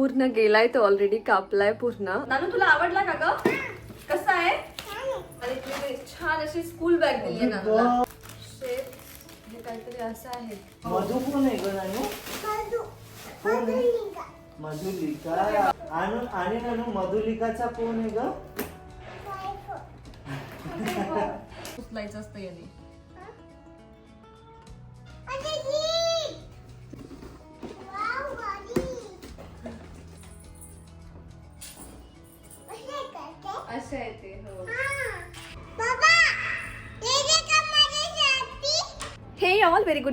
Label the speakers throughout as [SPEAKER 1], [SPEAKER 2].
[SPEAKER 1] पूर्ण गेलाय तो ऑलरेडी कापलाय पूर्ण. नानू तुला आवडला का ग? कसा आहे? आणि छान अशी स्कूल बॅग दिली नानूला. शेप हे काहीतरी असं आहे.
[SPEAKER 2] मधु कोण आहे ग नानू? कोण आहे? मधुलिका. आणि आणि नानू मधुलिकाचा कोण आहे ग?
[SPEAKER 1] उचलायचं असतं याने?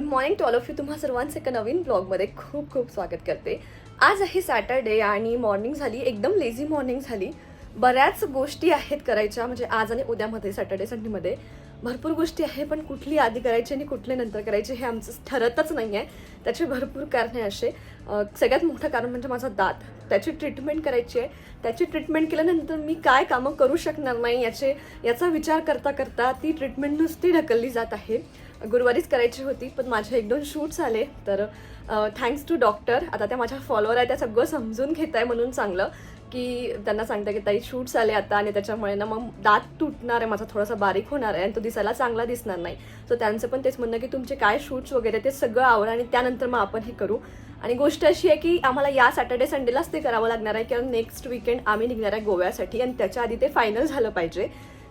[SPEAKER 1] Morning to all of you तुम्हा सर्वांचं एका नवीन ब्लॉगमध्ये खूप खूप स्वागत करते. आज आहे सॅटर्डे आणि मॉर्निंग झाली. एकदम लेझी मॉर्निंग झाली. बऱ्याच गोष्टी आहेत करायच्या. म्हणजे आज आणि उद्यामध्ये सॅटर्डे संडेमध्ये भरपूर गोष्टी आहे पण कुठली आधी करायची आणि कुठले नंतर करायचे हे आमचं ठरतच नाही आहे त्याचे भरपूर कारणे असे. सगळ्यात मोठं कारण म्हणजे माझा दात. त्याची ट्रीटमेंट करायची आहे. त्याची ट्रीटमेंट केल्यानंतर मी काय कामं करू शकणार नाही याचे याचा विचार करता करता ती ट्रीटमेंट नुसती ढकलली जात आहे. गुरुवारीच करायची होती पण माझे एक दोन शूट्स आले. तर थँक्स टू डॉक्टर आता त्या माझ्या फॉलोअर आहे त्या सगळं समजून घेत आहे म्हणून चांगलं की त्यांना सांगता की ताई शूट्स आले आता आणि त्याच्यामुळे ना मग दात तुटणार आहे माझा थोडासा बारीक होणार आहे आणि तो दिसायला चांगला दिसणार नाही. सो त्यांचं पण तेच म्हणणं की तुमचे काय शूट्स वगैरे ते सगळं आवड आणि त्यानंतर मग आपण हे करू. आणि गोष्ट अशी आहे की आम्हाला या सॅटर्डे संडेलाच ते करावं लागणार आहे कारण नेक्स्ट विकेंड आम्ही निघणार आहे गोव्यासाठी आणि त्याच्या आधी ते फायनल झालं पाहिजे.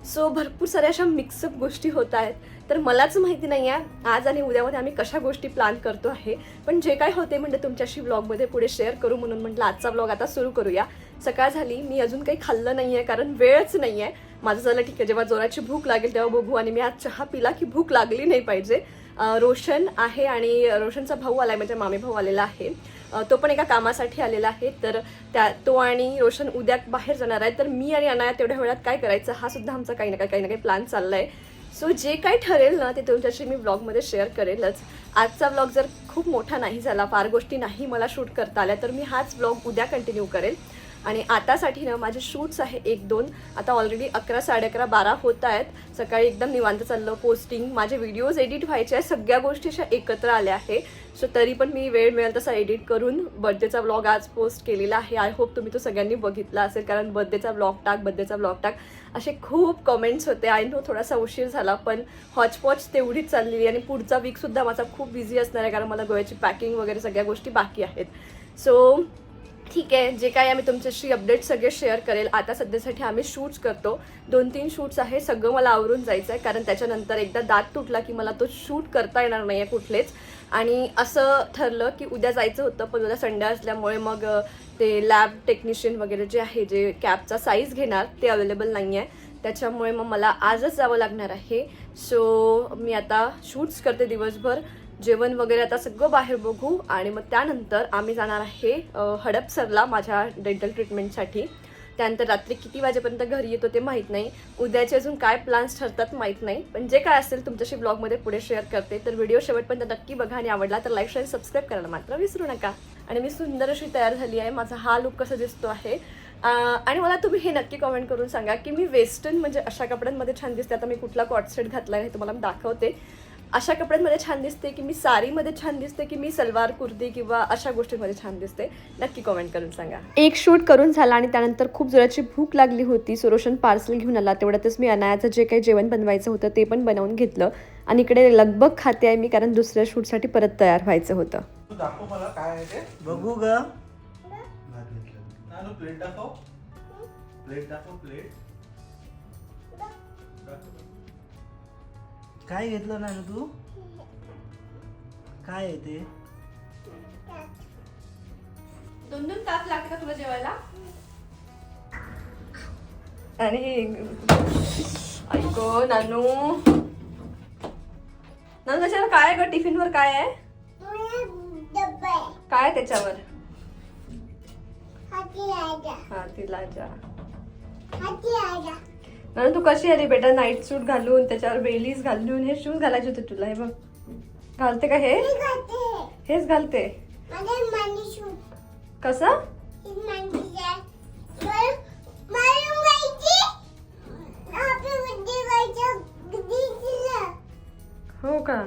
[SPEAKER 1] सो भरपूर साऱ्या अशा मिक्सअप गोष्टी होत आहेत. तर मलाच माहिती नाही आहे आज आणि उद्यामध्ये आम्ही कशा गोष्टी प्लॅन करतो आहे. पण जे काय होते म्हणजे तुमच्याशी ब्लॉगमध्ये पुढे शेअर करू म्हणून म्हटलं आजचा ब्लॉग आता सुरू करूया. सकाळ झाली मी अजून काही खाल्लं नाही आहे कारण वेळच नाही आहे माझं झालं ठीक आहे जेव्हा जोराची भूक लागेल तेव्हा बघू आणि मी आज चहा पिला की भूक लागली नाही पाहिजे. रोशन आहे आणि रोशनचा भाऊ आला आहे म्हणजे मामी भाऊ आलेला आहे. तो पण एका कामासाठी आलेला आहे. तर त्या तो आणि रोशन उद्या बाहेर जाणार आहे तर मी आणि अनाया तेवढ्या वेळात काय करायचं हा सुद्धा आमचा काही ना काही काही ना काही प्लॅन चाललाय. सो जे काही ठरेल ना ते तुमच्याशी मी ब्लॉगमध्ये शेअर करेलच. आजचा ब्लॉग जर खूप मोठा नाही झाला फार गोष्टी नाही मला शूट करता आल्या तर मी हाच ब्लॉग उद्या कंटिन्यू करेल. आणि आतासाठी ना माझे शूट्स आहे एक दोन. आता ऑलरेडी अकरा साडे अकरा बारा होत आहेत. सकाळी एकदम निवांत चाललं पोस्टिंग माझे व्हिडिओज एडिट व्हायचे आहे सगळ्या गोष्टी अशा एकत्र आल्या आहे. सो तरी पण मी वेळ मिळेल तसा एडिट करून बर्थडेचा ब्लॉग आज पोस्ट केलेला आहे. आय होप तुम्ही तो सगळ्यांनी बघितला असेल कारण बर्थडेचा ब्लॉग टाक बर्थडेचा ब्लॉग टाक. असे खूप कमेंट्स होते. आय नो थोडासा उशीर झाला पण हॉचपॉच तेवढीच चाललेली आणि पुढचा वीकसुद्धा माझा खूप बिझी असणार आहे कारण मला गोव्याची पॅकिंग वगैरे सगळ्या गोष्टी बाकी आहेत. सो ठीक आहे जे काही आम्ही तुमच्याशी अपडेट सगळे शेअर करेल आता सध्यासाठी आम्ही शूट्स करतो. दोन तीन शूट्स आहे सगळं मला आवरून जायचं आहे कारण त्याच्यानंतर एकदा दात तुटला की मला तो शूट करता येणार नाही आहे कुठलेच. आणि असं ठरलं की उद्या जायचं होतं पण उद्या संडे असल्यामुळे मग ते लॅब टेक्निशियन वगैरे जे आहे जे कॅबचा साईज घेणार ते अवेलेबल नाही आहे त्याच्यामुळे मग मला आजच जावं लागणार आहे. सो मी आता शूट्स करते दिवसभर. जेवण वगैरे आता सगळं बाहेर बघू आणि मग त्यानंतर आम्ही जाणार आहे हडप हडपसरला माझ्या डेंटल ट्रीटमेंटसाठी त्यानंतर रात्री किती वाजेपर्यंत घरी येतो ते माहीत नाही. उद्याचे अजून काय प्लॅन्स ठरतात माहीत नाही. पण जे काय असेल तुमच्याशी ब्लॉगमध्ये पुढे शेअर करते तर व्हिडिओ शेवटपर्यंत नक्की बघा आणि आवडला तर लाईक शेअर सबस्क्राईब करायला मात्र विसरू नका. आणि मी सुंदर अशी तयार झाली आहे. माझा हा लुक कसा दिसतो आहे? आणि मला तुम्ही हे नक्की कमेंट करून सांगा की मी वेस्टर्न म्हणजे अशा कपड्यांमध्ये छान दिसते. आता मी कुठला कॉटसेट घातला आहे हे तुम्हाला मी दाखवते. अशा कपड्यांमध्ये छान दिसते की मी साडीमध्ये छान दिसते की मी सलवार कुर्ती किंवा अशा गोष्टींमध्ये छान दिसते. नक्की कमेंट करून सांगा. एक शूट करून झाला आणि त्यानंतर खूप जोराची भूक लागली होती. सुरोशन पार्सल घेऊन आला. तेवढ्यातच मी अनायाचं जे काही जेवण बनवायचं होतं ते पण बनवून घेतलं. आणि इकडे लगबग खाते आहे मी कारण दुसऱ्या शूटसाठी परत तयार व्हायचं होतं.
[SPEAKER 3] तू दाखव मला काय आहे ते.
[SPEAKER 2] बघू ग.
[SPEAKER 3] प्लेट दाखव. प्लेट दाखव प्लेट
[SPEAKER 2] काय घेतलं नानू तू? काय आहे ते?
[SPEAKER 1] दोन दोन तास लागते का तुला जेवायला? आणि ऐको नानू. नानू त्याच्यावर काय आहे ग? टिफिनवर काय आहे? काय आहे त्याच्यावर? हा तिला जा नानू तू कशी आली बेटा? नाईट सूट घालून त्याच्यावर बेलीज घालून हे शूज घालायचे होते तुला हे बघ. घालते का हे? हेच घालते. कसं? हो का?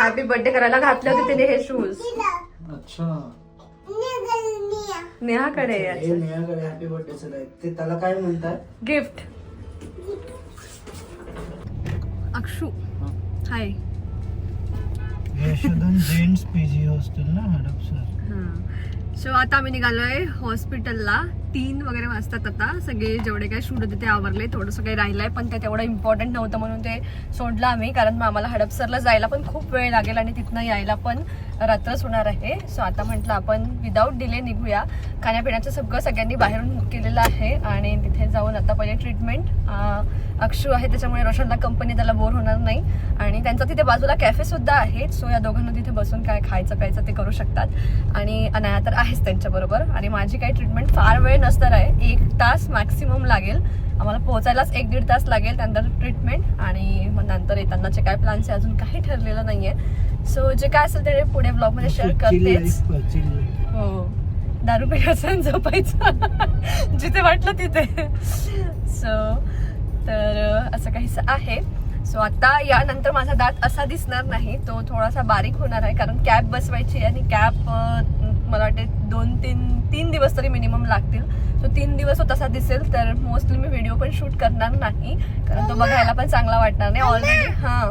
[SPEAKER 4] हॅपी बर्थडे
[SPEAKER 1] करायला घातले होते तिने हे शूज
[SPEAKER 2] अच्छा.
[SPEAKER 1] नेहाकडे
[SPEAKER 2] हे नेहाकडे हॅपी बर्थडेचं आहे ते त्याला काय म्हणतात?
[SPEAKER 1] Gift Akshu. Hi
[SPEAKER 2] Yashodhan gents PG hostel ना हडपसर
[SPEAKER 1] सो आता आम्ही निघालोय हॉस्पिटलला तीन वगैरे वाजतात आता. सगळे जेवढे काही शूट होते ते आवरले. थोडंसं काही राहिलंय पण ते तेवढं इम्पॉर्टंट नव्हतं म्हणून ते सोडलं आम्ही. कारण मग आम्हाला हडपसरला जायला पण खूप वेळ लागेल आणि तिथनं यायला पण. रात्रच होणार आहे. सो आता म्हटलं आपण विदाऊट डिले निघूया. खाण्यापिण्याचं सगळं सगळ्यांनी बाहेरून केलेलं आहे आणि तिथे जाऊन आता पहिले ट्रीटमेंट अक्षू आहे त्याच्यामुळे रोशनला कंपनी त्याला बोर होणार नाही. आणि त्यांचा तिथे बाजूला कॅफे सुद्धा आहे. सो या दोघांना तिथे बसून काय खायचं प्यायचं ते करू शकतात. आणि अनाया तर आहेच त्यांच्याबरोबर. आणि माझी काही ट्रीटमेंट फार वेळ नसणार आहे. एक तास मॅक्सिमम लागेल. आम्हाला पोहोचायलाच एक दीड तास लागेल त्यानंतर ट्रीटमेंट आणि मग नंतर येतानाचे काय प्लॅन्स आहे अजून काही ठरलेलं नाहीये. सो जे काय असेल ते पुढे ब्लॉगमध्ये शेअर करतेच. हो. दारू प्यायचं आणि झोपायचं. जिथे वाटलं तिथे. सो तर असं काहीसं आहे. सो आता यानंतर माझा दात असा दिसणार नाही. तो थोडासा बारीक होणार आहे कारण कॅब बसवायची आहे आणि कॅब मला वाटते दोन तीन तीन दिवस तरी मिनिमम लागतील. तो तीन दिवस तो तसा दिसेल तर मोस्टली मी व्हिडिओ पण शूट करणार नाही. कारण तो बघायला पण चांगला वाटणार नाही. ऑलरेडी हां.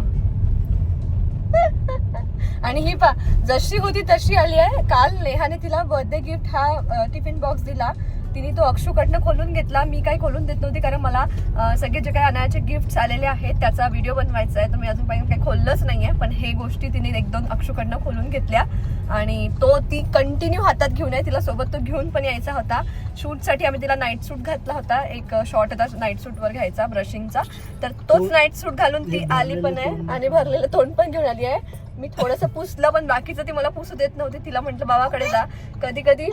[SPEAKER 1] आणि ही पा जशी होती तशी आली आहे. काल नेहाने तिला बर्थडे गिफ्ट हा टिफिन बॉक्स दिला. तिने तो अक्षूकडनं खोलून घेतला. मी काही खोलून देत नव्हती कारण मला सगळे जे काही अनायाचे गिफ्ट्स आलेले आहेत त्याचा व्हिडिओ बनवायचा आहे. तर मी अजूनपर्यंत काही खोललंच नाहीये. पण हे गोष्टी तिने एक दोन अक्षूकडनं खोलून घेतल्या. आणि तो ती कंटिन्यू हातात घेऊन आहे. तिला सोबत तो घेऊन पण यायचा होता. शूटसाठी आम्ही तिला नाईट सूट घातला होता. एक शॉर्ट होता नाईट सूटवर घ्यायचा ब्रशिंगचा तर तोच नाईट सूट घालून ती आली पण आहे आणि भरलेलं तोंड पण घेऊन आली आहे. मी थोडंसं पुसलं पण बाकीचं ती मला पुसू देत नव्हती. तिला म्हटलं बाबाकडे जा. कधी कधी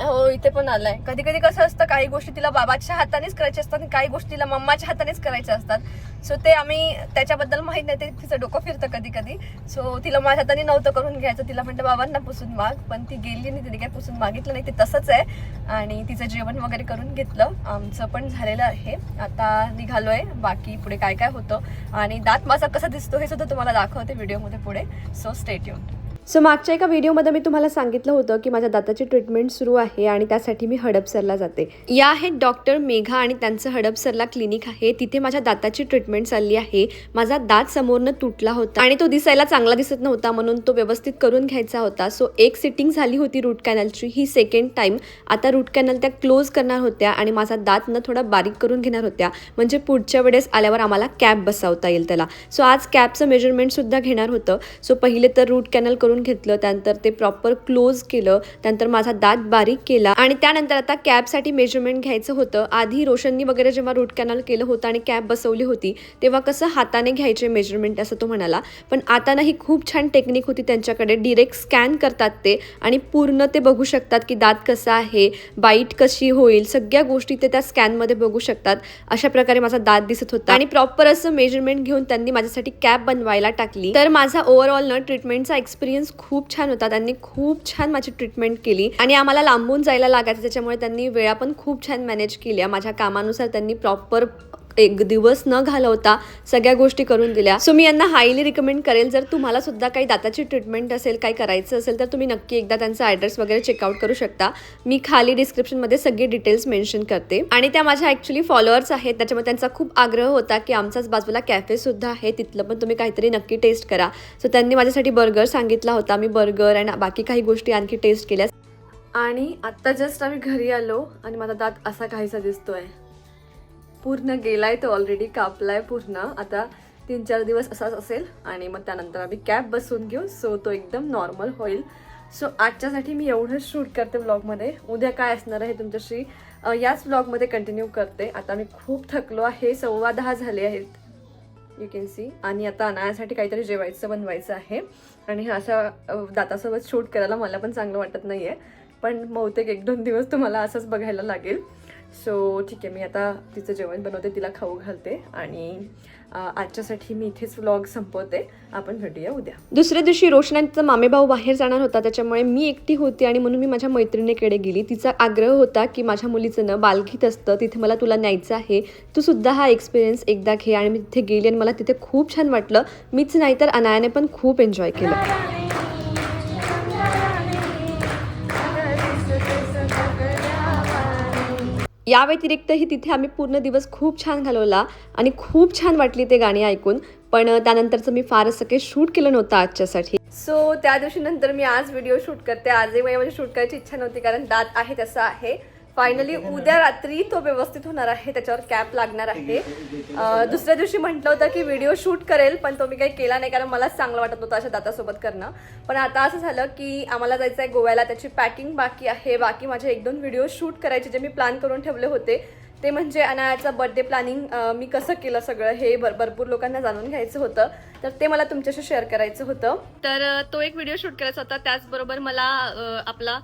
[SPEAKER 1] हो इथे पण आलाय कधी कधी कसं असतं काही गोष्टी तिला बाबाच्या हातानेच करायच्या असतात आणि काही गोष्टी तिला मम्माच्या हातानेच करायच्या असतात. सो ते आम्ही त्याच्याबद्दल माहीत नाही ते तिचं डोकं फिरतं कधी कधी सो तिला माझ्या हाताने नव्हतं करून घ्यायचं. तिला म्हटलं बाबांना पुसून माग. पण ती गेली आणि तिने काही पुसून मागितलं नाही. ते तसंच आहे. आणि तिचं जेवण वगैरे करून घेतलं. आमचं पण झालेलं आहे. आता निघालोय. बाकी पुढे काय काय होतं. आणि दात माझा कसा दिसतो हे सुद्धा तुम्हाला दाखवते व्हिडिओमध्ये पुढे. सो स्टेट येऊन
[SPEAKER 4] सो मागच्या एका व्हिडिओमध्ये मी तुम्हाला सांगितलं होतं की माझ्या दाताची ट्रीटमेंट सुरू आहे आणि त्यासाठी मी हडपसरला जाते. या आहेत डॉक्टर मेघा आणि त्यांचं हडपसरला क्लिनिक आहे. तिथे माझ्या दाताची ट्रीटमेंट चालली आहे. माझा दात समोरनं तुटला होता आणि तो दिसायला चांगला दिसत नव्हता म्हणून तो व्यवस्थित करून घ्यायचा होता. सो एक सिटिंग झाली होती रूट कॅनलची ही सेकंड टाइम आता रूट कॅनल त्या क्लोज करणार होत्या आणि माझा दात न थोडा बारीक करून घेणार होत्या. म्हणजे पुढच्या वेळेस आल्यावर आम्हाला कॅप बसवता येईल त्याला. सो आज कॅपचं मेजरमेंट सुद्धा घेणार होतं. सो पहिले तर रूट कॅनल करून घेतलं त्यानंतर ते प्रॉपर क्लोज केलं त्यानंतर माझा दात बारीक केला आणि त्यानंतर आता कॅबसाठी मेजरमेंट घ्यायचं होतं. आधी रोशननी वगैरे जेव्हा रूट कॅनल केलं होतं आणि कॅब बसवली होती तेव्हा कसं हाताने घ्यायचे मेजरमेंट असं तो म्हणाला. पण आता ना ही खूप छान टेक्निक होती त्यांच्याकडे. डिरेक्ट स्कॅन करतात ते आणि पूर्ण ते बघू शकतात की दात कसा आहे बाईट कशी होईल सगळ्या गोष्टी ते त्या स्कॅनमध्ये बघू शकतात. अशा प्रकारे माझा दात दिसत होता आणि प्रॉपर असं मेजरमेंट घेऊन त्यांनी माझ्यासाठी कॅब बनवायला टाकली. तर माझा ओव्हरऑल न ट्रीटमेंटचा एक्सपिरियन्स खूप छान होता. त्यांनी खूप छान माझी ट्रीटमेंट केली. आणि आम्हाला लांबून जायला लागायचं त्याच्यामुळे त्यांनी वेळा पण खूप छान मॅनेज केल्या. माझ्या कामानुसार त्यांनी प्रॉपर एक दिवस न घालवता सगळ्या गोष्टी करून दिल्या. सो मी यांना हायली रिकमेंड करेल. जर तुम्हाला सुद्धा काही दाताची ट्रीटमेंट असेल काही करायचं असेल तर तुम्ही नक्की एकदा त्यांचा ॲड्रेस वगैरे चेकआउट करू शकता. मी खाली डिस्क्रिप्शनमध्ये सगळे डिटेल्स मेन्शन करते. आणि त्या माझ्या ॲक्च्युली फॉलोअर्स आहेत. त्याच्यामुळे त्यांचा खूप आग्रह होता की आमचाच बाजूला कॅफे सुद्धा आहे. तिथलं पण तुम्ही काहीतरी नक्की टेस्ट करा. सो त्यांनी माझ्यासाठी बर्गर सांगितला होता. मी बर्गर अँड बाकी काही गोष्टी आणखी टेस्ट केल्या.
[SPEAKER 1] आणि आत्ता जस्ट आम्ही घरी आलो आणि माझा दात असा काहीसा दिसतोय. पूर्ण गेलाय तो ऑलरेडी कापलाय पूर्ण. आता तीन चार दिवस असाच असेल आणि मग त्यानंतर आम्ही कॅब बसून घेऊ. सो तो एकदम नॉर्मल होईल. सो आजच्यासाठी मी एवढंच शूट करते ब्लॉगमध्ये उद्या काय असणार आहे तुमच्याशी याच ब्लॉगमध्ये कंटिन्यू करते. आता मी खूप थकलो आहे. सव्वा दहा झाले आहेत. यू कॅन सी आणि आता अनायासाठी काहीतरी जेवायचं बनवायचं आहे. आणि हे अशा दातासोबत शूट करायला मला पण चांगलं वाटत नाही आहे पण बहुतेक एक दोन दिवस तुम्हाला असंच बघायला लागेल. सो ठीक आहे मी आता तिचं जेवण बनवते तिला खाऊ घालते आणि आजच्यासाठी मी इथेच व्लॉग संपवते. आपण भेटूया उद्या.
[SPEAKER 4] दुसऱ्या दिवशी रोशनाचा मामेभाऊ बाहेर जाणार होता त्याच्यामुळे मी एकटी होती आणि म्हणून मी माझ्या मैत्रिणीकडे गेली. तिचा आग्रह होता की माझ्या मुलीचं ना बालगीत असतं तिथे मला तुला न्यायचं आहे. तू सुद्धा हा एक्सपिरियन्स एकदा घे आणि मी तिथे गेली आणि मला तिथे खूप छान वाटलं. मीच नाही तर अनायाने पण खूप एन्जॉय केलं. या व्यतिरिक्तही तिथे आम्ही पूर्ण दिवस खूप छान घालवला आणि खूप छान वाटली ते गाणी ऐकून. पण त्यानंतरचं मी फार असं काही शूट केलं नव्हतं आजच्यासाठी.
[SPEAKER 1] सो त्या दिवशी नंतर मी आज व्हिडिओ शूट करते. आजही माझी म्हणजे शूट करायची इच्छा नव्हती कारण दात आहे तसं आहे. फायनली उद्या रात्री तो व्यवस्थित होणार आहे त्याच्यावर कॅप लागणार आहे. दुसऱ्या दिवशी म्हटलं होतं की व्हिडिओ शूट करेल पण तो मी काही केला नाही कारण मलाच चांगलं वाटत होतं अशा दातासोबत करणं. पण आता असं झालं की आम्हाला जायचं आहे गोव्याला त्याची पॅकिंग बाकी आहे. बाकी माझे एक दोन व्हिडिओ शूट करायचे जे मी प्लॅन करून ठेवले होते. ते म्हणजे अनायाचं बर्थडे प्लॅनिंग मी कसं केलं सगळं हे भर भरपूर लोकांना जाणून घ्यायचं होतं. तर ते मला तुमच्याशी शेअर करायचं होतं. तर तो एक व्हिडिओ शूट करायचा होता. त्याचबरोबर मला आपला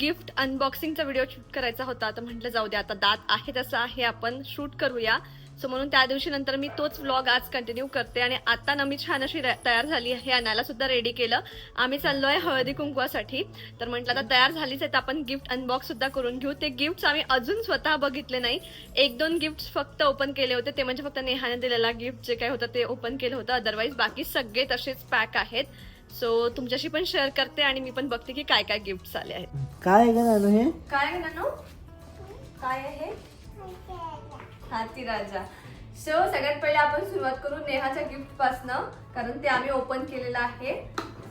[SPEAKER 1] गिफ्ट अनबॉक्सिंगचा व्हिडिओ शूट करायचा होता. तर म्हटलं जाऊ दे आता दात आहे तसं आहे आपण शूट करूया. सो म्हणून त्या दिवशी नंतर मी तोच व्लॉग आज कंटिन्यू करते आणि आता ना मी छान अशी तयार झाली आहे अनाला सुद्धा रेडी केलं. आम्ही चाललोय हळदी कुंकवासाठी. तर म्हटलं आता तयार झालीच आहे तर आपण गिफ्ट अनबॉक्स सुद्धा करून घेऊ. ते गिफ्ट्स आम्ही अजून स्वतः बघितले नाही. एक दोन गिफ्ट फक्त ओपन केले होते. ते म्हणजे फक्त नेहाने दिलेला गिफ्ट जे काय होतं ते ओपन केलं होतं. अदरवाईज बाकी सगळे तसेच पॅक आहेत. सो तुमच्याशी पण शेअर करते आणि मी पण बघते की काय काय गिफ्ट्स आले आहेत.
[SPEAKER 2] काय आहे हे?
[SPEAKER 1] काय आहे नानू? काय आहे? हाती राजा. सो सगळ्यात पहिले आपण सुरुवात करू नेहाच्या गिफ्ट पासनं कारण ते आम्ही ओपन केलेलं आहे.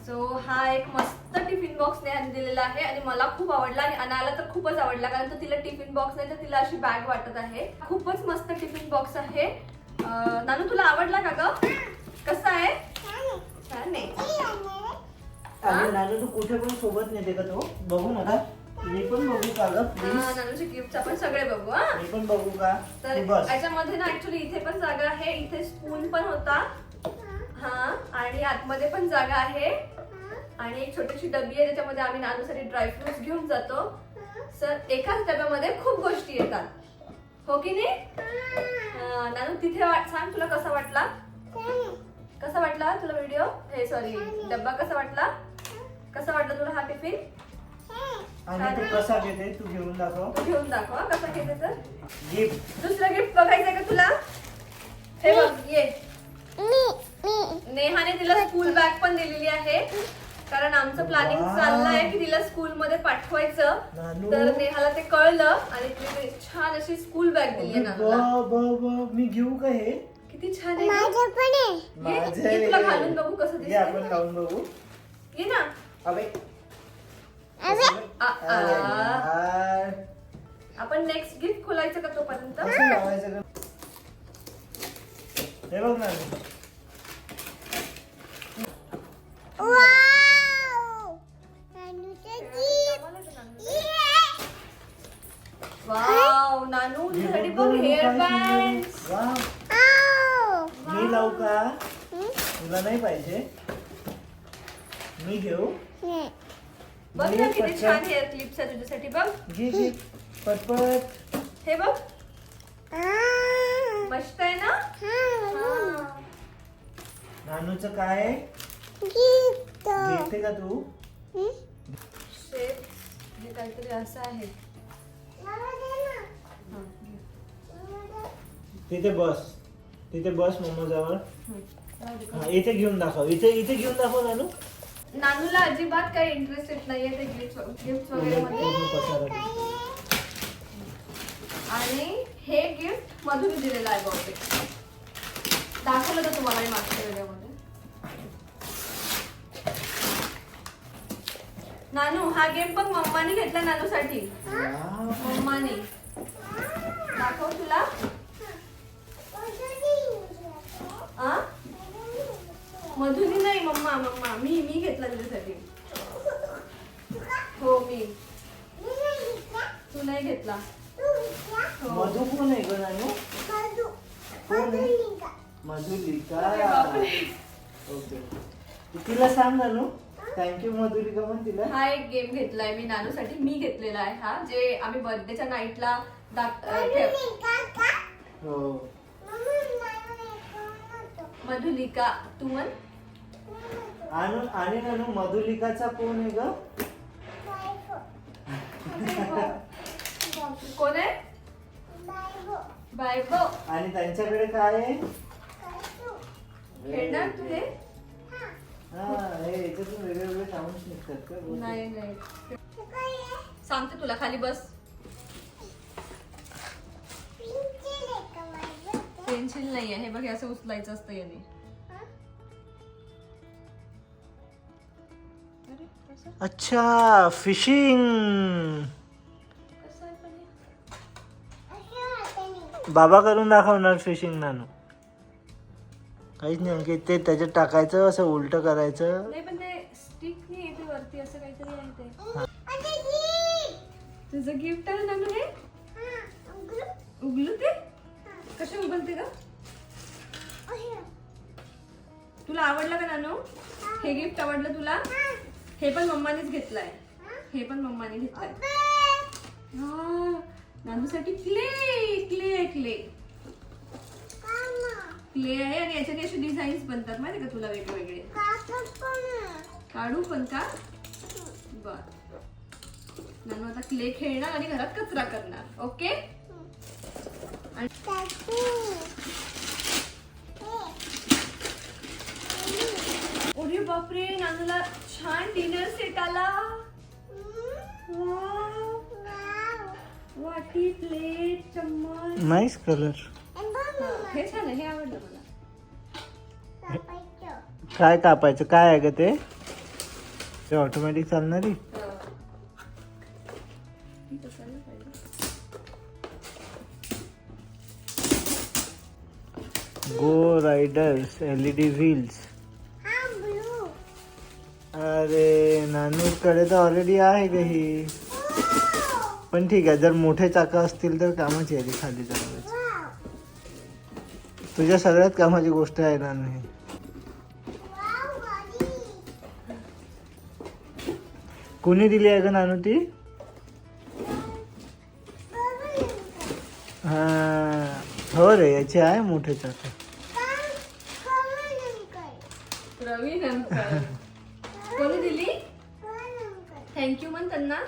[SPEAKER 1] सो हा एक मस्त टिफिन बॉक्स नेहाने दिलेला आहे आणि मला खूप आवडला आणि अनाला तर खूपच आवडला कारण तो तिला टिफिन बॉक्स नाही तर तिला अशी बॅग वाटत आहे. खूपच मस्त टिफिन बॉक्स आहे. नानू तुला आवडला का ग? कसा आहे? छान आहे.
[SPEAKER 2] नानू तू कुठे पण सोबत नेते का तो? बघू नका मी पण बघू का ग
[SPEAKER 1] हा,
[SPEAKER 2] प्लीज
[SPEAKER 1] नानूचे गिफ्ट आपण सगळे बघू हा.
[SPEAKER 2] मी पण बघू का?
[SPEAKER 1] तर
[SPEAKER 2] तू बस.
[SPEAKER 1] याच्यामध्ये ना ऍक्च्युली इथे पण जागा आहे इथे स्पून पण होता. हा आणि आतमध्ये पण जागा आहे. आणि एक छोटीशी डबी आहे ज्याच्यामध्ये आम्ही नानूसाठी ड्रायफ्रुट्स घेऊन जातो. सर एकाच डब्यामध्ये खूप गोष्टी येतात. हो की नाही? हा, नानू तिथे सांग तुला कसा वाटला? कसा वाटला तुला व्हिडिओ हे सॉरी डब्बा कसा वाटला? कसा वाटला तुला हा टिफिन
[SPEAKER 2] आणि तू कसा घेते? तू घेऊन दाखव.
[SPEAKER 1] तू घेऊन दाखव हा, कसा घेते तर?
[SPEAKER 2] गिफ्ट
[SPEAKER 1] दुसरं गिफ्ट बघायचंय का तुला? हे बघ ये. नेहाने तिला स्कूल बॅग पण दिलेली आहे. कारण आमचं प्लॅनिंग
[SPEAKER 2] वा.
[SPEAKER 1] चाललंय की तिला स्कूल मध्ये पाठवायचं.
[SPEAKER 2] नानू.
[SPEAKER 1] तर नेहाला ते कळलं आणि तिने ते छान अशी स्कूल बॅग दिली आहे नानूला.
[SPEAKER 2] मी घेऊ का हे?
[SPEAKER 1] किती छान आहे ये तुला. घालून बघू कसं
[SPEAKER 2] आपण लावून बघू.
[SPEAKER 1] ये ना.
[SPEAKER 2] अबे यार.
[SPEAKER 1] आपण नेक्स्ट गिफ्ट खोलायचं का तोपर्यंत?
[SPEAKER 2] लावायचं का? हे बघ ना.
[SPEAKER 1] वाव नानू तुझ्यासाठी बघ हेअर बँड
[SPEAKER 2] मी लावू का? तुला नाही पाहिजे. मी घेऊ.
[SPEAKER 1] बघ
[SPEAKER 2] घे
[SPEAKER 1] ना किती
[SPEAKER 2] पटकन.
[SPEAKER 1] छान हेअर क्लिप्स आहे तुझ्यासाठी. बघ.
[SPEAKER 2] घे घे. पटपट.
[SPEAKER 1] हे बघ. मस्त आहे ना? हा.
[SPEAKER 2] नानूचं काय? घेते का तू?
[SPEAKER 1] शेप हे काहीतरी असं आहे. हा.
[SPEAKER 2] तिथे बस. तिथे बस मम्मा जवळ
[SPEAKER 1] हम्म.
[SPEAKER 2] हा, इथे घेऊन दाखव. इथे इथे घेऊन दाखव नानू.
[SPEAKER 1] नानूला अजिबात काही इंटरेस्ट येत नाहीये ते गिफ्ट गिफ्ट वगैरे मध्ये.
[SPEAKER 2] पूर्ण पसारा दे.
[SPEAKER 1] आणि हे गिफ्ट मधुरी दिलेलं आहे बहुतेक. दाखवलं तर तुम्हाला मागच्या व्हिडिओमध्ये? नानू हा गेम पण मम्माने घेतला नानूसाठी. मम्माने. दाखव तुला. मधुरी नाही मम्मा मम्मा. मी मी घेतला तुझ्यासाठी. हो मी. तू नाही घेतला? हो.
[SPEAKER 2] मधू कोण आहे ग नानू? मधुलिका.
[SPEAKER 1] अरे बापरे.
[SPEAKER 2] ओके. तू तिला सांग नानू. थँक्यू मधुलिका पण तिला.
[SPEAKER 1] हा एक गेम घेतलाय मी नानूसाठी. मी घेतलेला आहे हा जे आम्ही बर्थडेच्या नाईटला अं, ठेव.
[SPEAKER 2] हो.
[SPEAKER 1] मधुलिका तू म्हण.
[SPEAKER 2] आणून आणि नानू मधुलिकाचा कोण आहे ग?
[SPEAKER 1] कोण आहे? बायको.
[SPEAKER 2] आणि त्यांच्याकडे काय आहे?
[SPEAKER 1] खेळणार तू हे?
[SPEAKER 2] हा हे याच्यातून वेगळे वेगळे साऊंड निघतात का
[SPEAKER 1] नाही नाही. सांगते तुला खाली बस. पेन्सिल नाही आहे हे बघ हे असं उचलायचं असतं याने.
[SPEAKER 2] अच्छा फिशिंग? बाबा करून दाखवणार फिशिंग नानू. काहीच नाही अंकित ते त्याच्यात टाकायचं असं उलट करायचं.
[SPEAKER 1] नाही पण ते स्टिक नाही येते वरती असं काहीतरी आहे ते. तुझं गिफ्ट आहे ना हे? उगलू ते? कसे उगलते का तुला आवडलं का नानू? हे गिफ्ट आवडलं तुला? हे पण मम्मानेच घेतलंय. हे पण मम्माने घेतलंय. हा नानूसाठी क्ले क्ले क्ले. क्ले आहे आणि याच्याने असे डिझाईन्स बनतात माहिती का तुला वेगवेगळे? काढू पण का? बर. नानू आता क्ले खेळणार आणि घरात कचरा करणार. ओके? बापरे नानूला छान डिनर सेट आला. वाटी प्लेट चम्मच.
[SPEAKER 2] नाईस कलर
[SPEAKER 1] हा, छान आहे हे आवडलं मला.
[SPEAKER 2] काय कापायचं? काय आहे ग ते? ते ऑटोमॅटिक चालणारी
[SPEAKER 1] हा. पाहिजे?
[SPEAKER 2] Go riders L E D wheels अरे नानूकडे तर ऑलरेडी आहे ग ही. पण ठीक आहे जर मोठे चाकं असतील तर कामाची आहे ती खाली चालवायची तुझ्या सगळ्यात कामाची गोष्ट आहे नानू ही. कोणी दिली आहे का नानू ती? हा हो रे याची आहे मोठे चाकं
[SPEAKER 1] प्रवीण अंकल कोणी दिली थँक्यू म्हण त्यांना.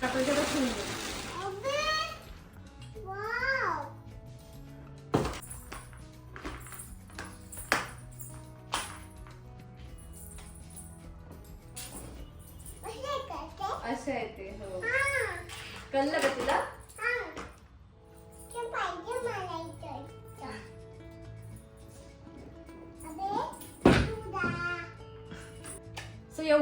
[SPEAKER 1] सकाळच्या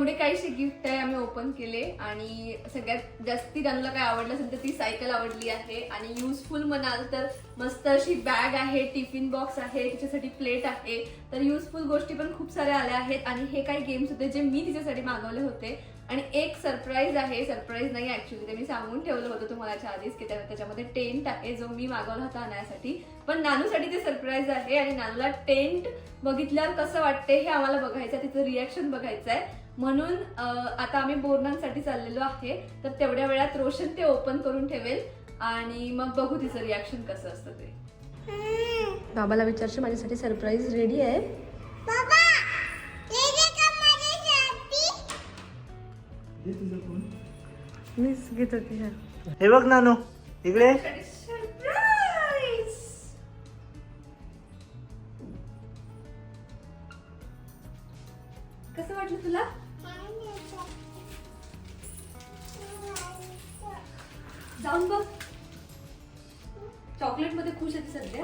[SPEAKER 1] एवढे काहीशे गिफ्ट आहे आम्ही ओपन केले आणि सगळ्यात जास्ती त्यांना काय आवडलं असेल तर ती सायकल आवडली आहे. आणि युजफुल म्हणाल तर मस्त अशी बॅग आहे टिफिन बॉक्स आहे तिच्यासाठी प्लेट आहे. तर युजफुल गोष्टी पण खूप साऱ्या आल्या आहेत. आणि हे काही गेम्स होते जे मी तिच्यासाठी मागवले होते. आणि एक सरप्राईज आहे सरप्राईज नाही ऍक्च्युली ते मी सांगून ठेवलं होतं तुम्हाला आधीच की त्याच्यामध्ये टेंट आहे जो मी मागवला होता आणण्यासाठी पण नानूसाठी ते सरप्राईज आहे आणि नानूला टेंट बघितल्यावर कसं वाटते हे आम्हाला बघायचं आहे तिचं रिॲक्शन बघायचं आहे म्हणून आता आम्ही बोरणांसाठी चाललेलो आहे. तर तेवढ्या वेळात रोशन ते ओपन करून ठेवेल. आणि मग बघू तिचं रिॲक्शन कसं असतं ते.
[SPEAKER 4] बाबाला विचारशी माझ्यासाठी सरप्राईज रेडी आहे. मीच घेत होती हा.
[SPEAKER 2] हे बघ नानू इकडे.
[SPEAKER 1] सरप्राईज कसं वाटलं तुला? जाऊन बघ. चॉकलेटमध्ये खुश आहे सध्या.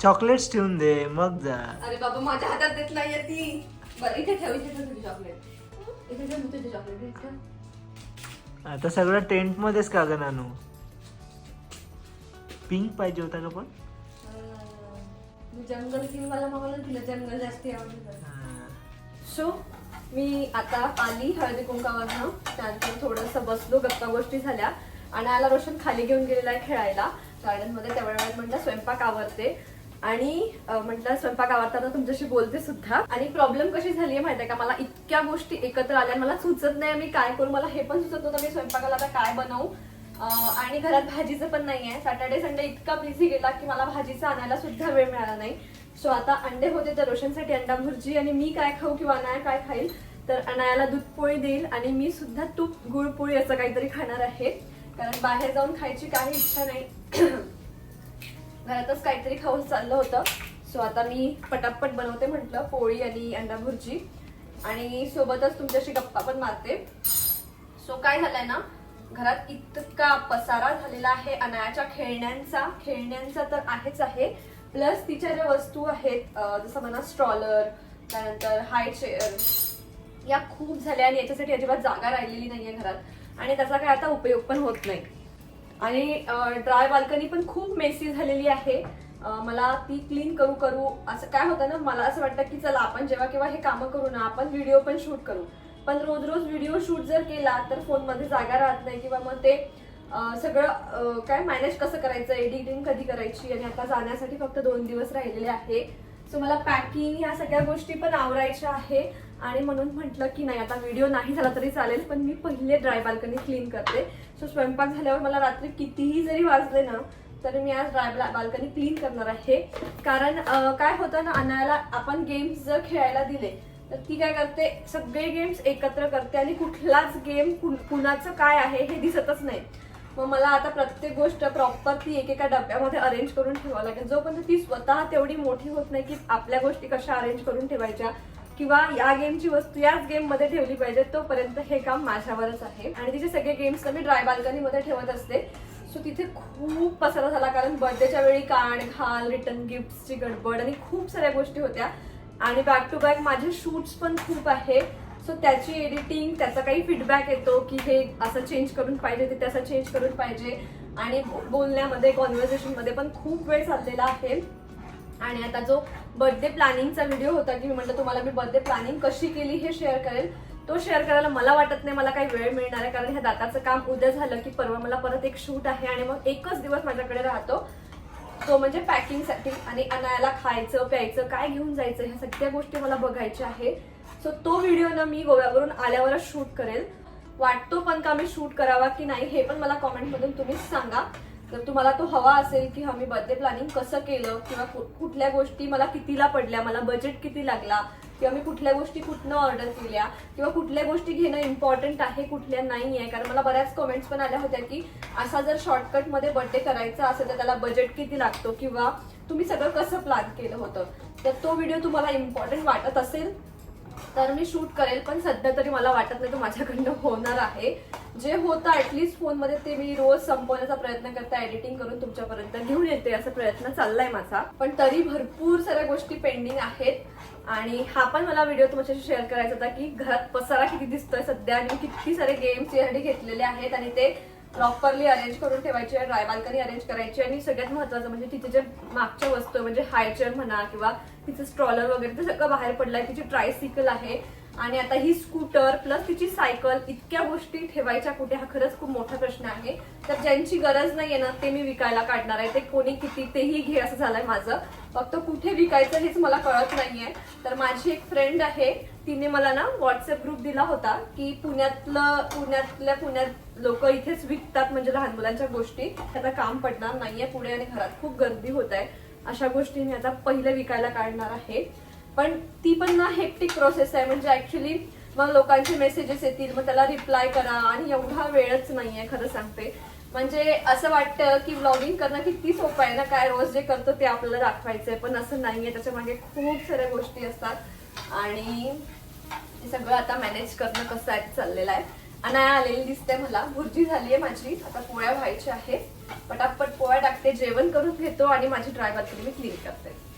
[SPEAKER 2] चॉकलेट्स ठेवून दे मग जा.
[SPEAKER 1] अरे बाबा माझ्या हातात देत नाहीये ती. बरं इथे ठेव इथे ठेव तुझी चॉकलेट इथे ठेव तुझी चॉकलेट इथे
[SPEAKER 2] आता सगळं टेंट मध्येच का ग नानू? पिंक पाहिजे होता का पण?
[SPEAKER 1] मी जंगल थीम मला मागवलं तिला जंगल जास्त आवडलं. सो मी आता आली हळदी कुंकावरनं. त्यानंतर थोडंसं बसलो गप्पा गोष्टी झाल्या. आणि आला रोशन खाली घेऊन गेलेला आहे खेळायला. गार्डनमध्ये तेवढ्या वेळात म्हटलं स्वयंपाक आवरते. आणि अं, म्हटलं स्वयंपाक आवरताना तुमच्याशी बोलते सुद्धा. आणि प्रॉब्लेम कशी झाली आहे माहिती आहे का? मला इतक्या गोष्टी एकत्र आल्या मला सुचत नाही मी काय करू मला हे पण सुचत नव्हतं मी स्वयंपाकाला आता काय बनवू? आणि घरात भाजीचं पण नाही आहे. सॅटर्डे संडे इतका बिझी गेला की मला भाजीचं आणायला सुद्धा वेळ मिळाला नाही. सो आता अंडे होते तर रोशनसाठी अंडा भुर्जी आणि मी काय खाऊ किंवा अनाया काय खाईल तर अनायाला दूध पोळी देईल आणि मी सुद्धा तूप गुळ पोळी असं काहीतरी खाणार आहे. कारण बाहेर जाऊन खायची काही इच्छा नाही. घरातच काहीतरी खाऊन चाललं होतं. सो आता मी पटापट बनवते म्हटलं पोळी आणि अंडा भुर्जी. आणि सोबतच तुमच्याशी गप्पा पण मारते. सो काय झालंय ना घरात इतका पसारा झालेला आहे अनायाच्या खेळण्यांचा खेळण्यांचा तर आहेच आहे. प्लस तिच्या ज्या वस्तू आहेत जसं म्हणा स्ट्रॉलर त्यानंतर हाय चेअर या खूप झाल्या आणि याच्यासाठी अजिबात जागा राहिलेली नाही आहे घरात. आणि त्याचा काय आता उपयोग पण होत नाही. आणि ड्राय बाल्कनी पण खूप मेसी झालेली आहे. मला ती क्लीन करू करू असं काय होतं ना मला असं वाटतं की चला आपण जेव्हा केव्हा हे कामं करू ना आपण व्हिडिओ पण शूट करू. पण रोज रोज व्हिडिओ शूट जर केला तर फोनमध्ये जागा राहत नाही किंवा मग ते सगळं काय मॅनेज कसं करायचं? एडिटिंग कधी करायची? आणि आता जाण्यासाठी फक्त दोन दिवस राहिलेले आहे. सो मला पॅकिंग ह्या सगळ्या गोष्टी पण आवरायच्या आहे. आणि म्हणून म्हटलं की नाही आता व्हिडिओ नाही झाला तरी चालेल पण मी पहिले ड्राय बाल्कनी क्लीन करते. सो स्वयंपाक झाल्यावर मला रात्री कितीही जरी वाजले ना तर मी आज ड्राय बाल्कनी क्लीन करणार आहे. कारण काय होतं ना आणायला आपण गेम्स जर खेळायला दिले तर ती काय करते सगळे गेम्स एकत्र करते आणि कुठलाच गेम कुणाचं काय आहे हे दिसतच नाही. मग मला आता प्रत्येक गोष्ट प्रॉपर ती एकेका डब्यामध्ये अरेंज करून ठेवावं लागेल. जोपर्यंत ती स्वतः तेवढी मोठी होत नाही की आपल्या गोष्टी कशा अरेंज करून ठेवायच्या किंवा या गेमची वस्तू याच गेममध्ये ठेवली पाहिजे तोपर्यंत हे काम माझ्यावरच आहे. आणि तिचे सगळे गेम्स मी ड्राय बाल्कनीमध्ये ठेवत असते. सो तिथे खूप पसारा झाला कारण बर्थडेच्या वेळी कार्ड घाल रिटर्न गिफ्टची गडबड आणि खूप साऱ्या गोष्टी होत्या. आणि बॅक टू बॅक माझे शूट्स पण खूप आहे सो त्याची एडिटिंग त्याचा काही फीडबॅक येतो की हे असं चेंज करून पाहिजे ते तसं चेंज करून पाहिजे. आणि बोलण्यामध्ये कॉन्व्हर्सेशनमध्ये पण खूप वेळ चाललेला आहे. आणि आता जो बर्थडे प्लॅनिंगचा व्हिडिओ होता की मी म्हटलं तुम्हाला मी बर्थडे प्लॅनिंग कशी केली हे शेअर करेल तो शेअर करायला मला वाटत नाही मला काही वेळ मिळणार आहे. कारण ह्या दाताचं काम उद्या झालं की परवा मला परत एक शूट आहे आणि मग एकच दिवस माझ्याकडे राहतो. तो म्हणजे पॅकिंगसाठी आणि आणायला खायचं प्यायचं काय घेऊन जायचं ह्या सगळ्या गोष्टी मला बघायच्या आहे सो तो व्हिडिओ ना मी गोव्यावरून आल्यावरच शूट करेल. वाटतो पण का मी शूट करावा की नाही हे पण मला कॉमेंटमधून तुम्हीच सांगा. जर तुम्हाला तो हवा असेल की हा मी बर्थडे प्लॅनिंग कसं केलं किंवा कुठल्या गोष्टी मला कितीला पडल्या मला बजेट किती लागला किंवा मी कुठल्या गोष्टी कुठनं ऑर्डर केल्या किंवा कुठल्या गोष्टी घेणं इम्पॉर्टंट आहे कुठल्या नाही आहे. कारण मला बऱ्याच कमेंट्स पण आल्या होत्या की असा जर शॉर्टकटमध्ये बर्थडे करायचा असेल तर त्याला बजेट किती लागतो किंवा तुम्ही सगळं कसं प्लॅन केलं होतं. तर तो व्हिडिओ तुम्हाला इम्पॉर्टंट वाटत असेल तर मी शूट करेल पण सध्या तरी मला वाटत नाही तो माझ्याकडनं होणार आहे. जे होतं ॲटलिस्ट फोनमध्ये ते मी रोज संपवण्याचा प्रयत्न करते एडिटिंग करून तुमच्यापर्यंत घेऊन येते असा प्रयत्न चाललाय माझा. पण तरी भरपूर साऱ्या गोष्टी पेंडिंग आहेत. आणि हा पण मला व्हिडिओ तुमच्याशी शेअर करायचा होता की घरात पसारा किती दिसतोय सध्या आणि किती सारे गेम्स यासाठी घेतलेले आहेत आणि ते प्रॉपरली अरेंज करून ठेवायचे ड्राय बाल्कनी अरेंज करायची. आणि सगळ्यात महत्वाचं म्हणजे तिचे जे मागच्या वस्तू म्हणजे हायचर म्हणा किंवा तिचं स्ट्रॉलर वगैरे ते सगळं बाहेर पडलंय. तिची ट्रायसिकल आहे. आणि आता ही स्कूटर प्लस तिची सायकल इतक्या गोष्टी ठेवायच्या कुठे हा खरंच खूप मोठा प्रश्न आहे. तर ज्यांची गरज नाहीये ना ते मी विकायला काढणार आहे. ते कोणी किती तेही घे असं झालंय माझं. फक्त कुठे विकायचं हेच मला कळत नाहीये. तर माझी एक फ्रेंड आहे तिने मला ना व्हॉट्सअप ग्रुप दिला होता की पुण्यातलं पुण्यातल्या पुण्यात लोक इथेच विकतात म्हणजे लहान मुलांच्या गोष्टी. त्याचा काम पडणार नाहीये पुढे आणि घरात खूप गर्दी होत आहे. अशा गोष्टी मी आता पहिले विकायला काढणार आहे. पण ती पण ना हेक्टिक प्रोसेस आहे. म्हणजे ऍक्च्युली मग लोकांचे मेसेजेस येतील मग त्याला रिप्लाय करा आणि एवढा वेळच नाही आहे खरं सांगते. म्हणजे असं वाटतं की व्लॉगिंग करणं किती सोपं आहे ना? काय रोज जे करतो ते आपल्याला दाखवायचंय. पण असं नाही आहे त्याच्यामागे खूप साऱ्या गोष्टी असतात. आणि हे सगळं आता मॅनेज करणं कसं आहे चाललेलं आहे. अनाया आलेली दिसते मला. भुर्जी झाली आहे माझी. आता पोळ्या व्हायच्या आहे पटापट पोळ्या टाकते. जेवण करून घेतो आणि माझी ड्राय मी क्लीन करते.